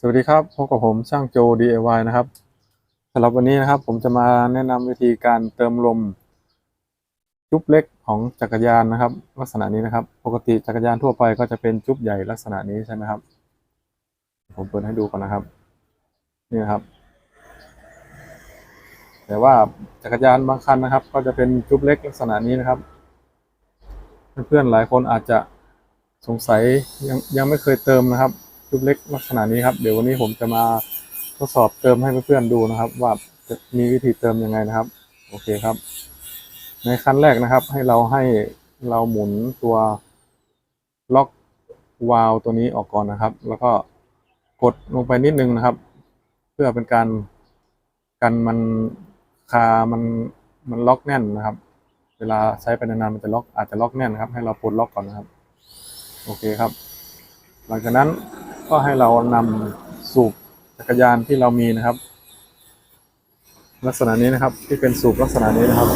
สวัสดีครับพบกับผมช่างโจ DIY นะครับสำหรับวันนี้นะครับผมจะมาแนะนำวิธีการเติมลม จุ๊บเล็กของจักรยานนะครับ ลักษณะนี้นะครับ ปกติจักรยานทั่วไปก็จะเป็นจุ๊บใหญ่ลักษณะนี้ใช่ไหมครับ ผมเปิดให้ดูก่อนนะครับ นี่นะครับ แต่ว่าจักรยานบางคันนะครับ ก็จะเป็นจุ๊บเล็กลักษณะนี้นะครับ เพื่อนๆหลายคนอาจจะสงสัยยังยังไม่เคยเติมนะครับ จุ๊บเล็กลักษณะนี้ครับ เดี๋ยววันนี้ผมจะมาทดสอบเติมให้เพื่อนๆดูนะครับ ว่าจะมีวิธีเติมยังไงนะครับ โอเคครับ ในขั้นแรกนะครับ ให้เราให้เราหมุนตัวล็อกวาล์วตัวนี้ออกก่อนนะครับ แล้วก็กดลงไปนิดนึงนะครับ เพื่อเป็นการกันมันคามันมันล็อกแน่นนะครับ เวลาใช้ไปนานๆมันจะล็อกอาจจะล็อกแน่นนะครับ ให้เราปลดล็อกก่อนนะครับ โอเคครับ หลังจากนั้น ก็ให้เรานำสูบจักรยานที่เรามีนะครับ ลักษณะนี้นะครับที่เป็นสูบลักษณะนี้นะครับ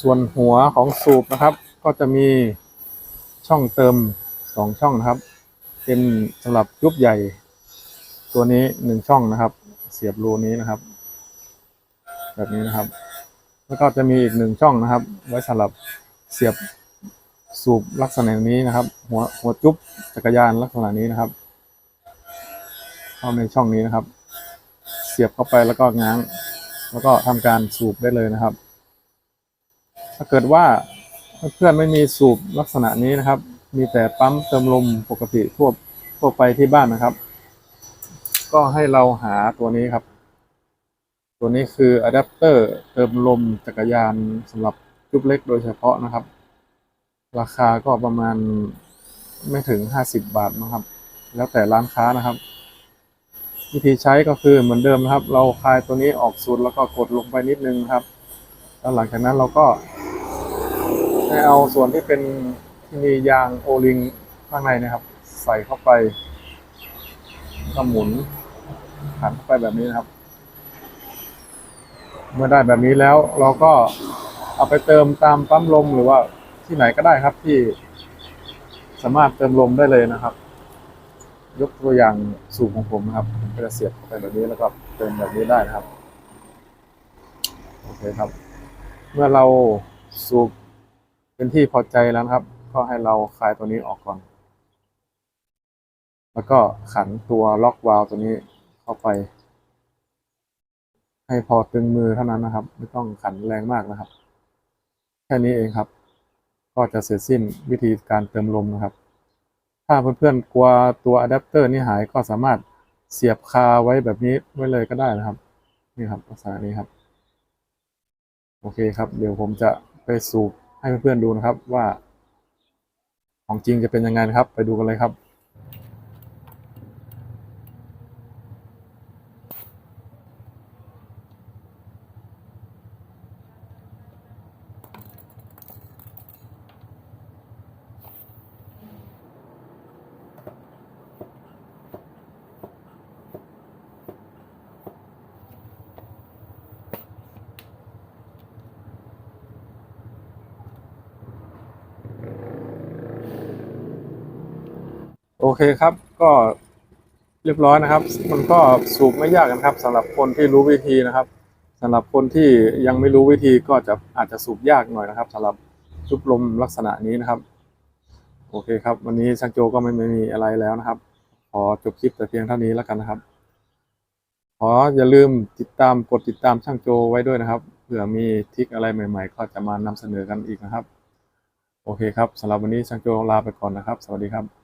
ส่วนหัวของสูบนะครับ ก็จะมีช่องเติมสองช่องนะครับ เป็นสำหรับยุบใหญ่ ตัวนี้หนึ่งช่องนะครับ เสียบรูนี้นะครับ แบบนี้นะครับ แล้วก็จะมีอีกหนึ่งช่องนะครับ ไว้สำหรับเสียบ สูบลักษณะนี้นะครับ หัวหัวจุ๊บจักรยานลักษณะนี้นะครับเข้าในช่องนี้นะครับ เสียบเข้าไปแล้วก็ง้าง แล้วก็ทำการสูบได้เลยนะครับ ถ้าเกิดว่าเพื่อนไม่มีสูบลักษณะนี้นะครับ มีแต่ปั๊มเติมลมปกติทั่วทั่วไปที่บ้านนะครับ ก็ให้เราหาตัวนี้ครับ ตัวนี้คืออะแดปเตอร์เติมลมจักรยานสำหรับจุ๊บเล็กโดยเฉพาะนะครับ ราคาก็ประมาณไม่ถึงห้าสิบบาทนะครับ แล้วแต่ร้านค้านะครับ วิธีใช้ก็คือเหมือนเดิมนะครับ เราคลายตัวนี้ออกสุดแล้วก็กดลงไปนิดนึงครับ แล้วหลังจากนั้นเราก็ให้เอาส่วนที่เป็นที่มียางโอลิงข้างในนะครับ ใส่เข้าไปก็หมุนหันเข้าไปแบบนี้นะครับ เมื่อได้แบบนี้แล้วเราก็เอาไปเติมตามปั๊มลมหรือว่า ที่ไหนก็ได้ครับที่สามารถเติมลมได้เลยนะครับ ยกตัวอย่างสูบของผมนะครับผมก็จะเสียบเข้าไปแบบนี้แล้วก็เติมแบบนี้ได้นะครับโอเคครับ เมื่อเราสูบเป็นที่พอใจแล้วนะครับ ก็ให้เราคลายตัวนี้ออกก่อน แล้วก็ขันตัวล็อกวาล์วตัวนี้เข้าไป ให้พอตึงมือเท่านั้นนะครับ ไม่ต้องขันแรงมากนะครับ แค่นี้เองครับ ก็จะเสร็จสิ้นวิธีการเติมลมนะครับ ถ้าเพื่อนๆกลัวตัวอะแดปเตอร์นี่หายก็สามารถเสียบคาไว้แบบนี้ไว้เลยก็ได้นะครับ นี่ครับภาษานี้ครับ โอเคครับ เดี๋ยวผมจะไปสูบให้เพื่อนๆดูนะครับว่า ของจริงจะเป็นยังไงนะครับ ไปดูกันเลยครับ อเคครับก็เรียบร้อยนะครับ มันก็สูบไม่ยากนะครับสำหรับคนที่รู้วิธีนะครับสำหรับคนที่ยังไม่รู้วิธีก็จะอาจจะสูบยากหน่อยนะครับสำหรับจุบลมลักษณะนี้นะครับ โอเคครับ วันนี้ช่างโจก็ไม่ไม่มีอะไรแล้วนะครับ ขอจบคลิปแต่เพียงเท่านี้แล้วกันนะครับ ขออย่าลืมติดตามกดติดตามช่างโจไว้ด้วยนะครับเผื่อมีทิคอะไรใหม่ ๆ ก็จะมานำเสนอกันอีกนะครับ โอเคครับสำหรับวันนี้ช่างโจลาไปก่อนนะครับ สวัสดีครับ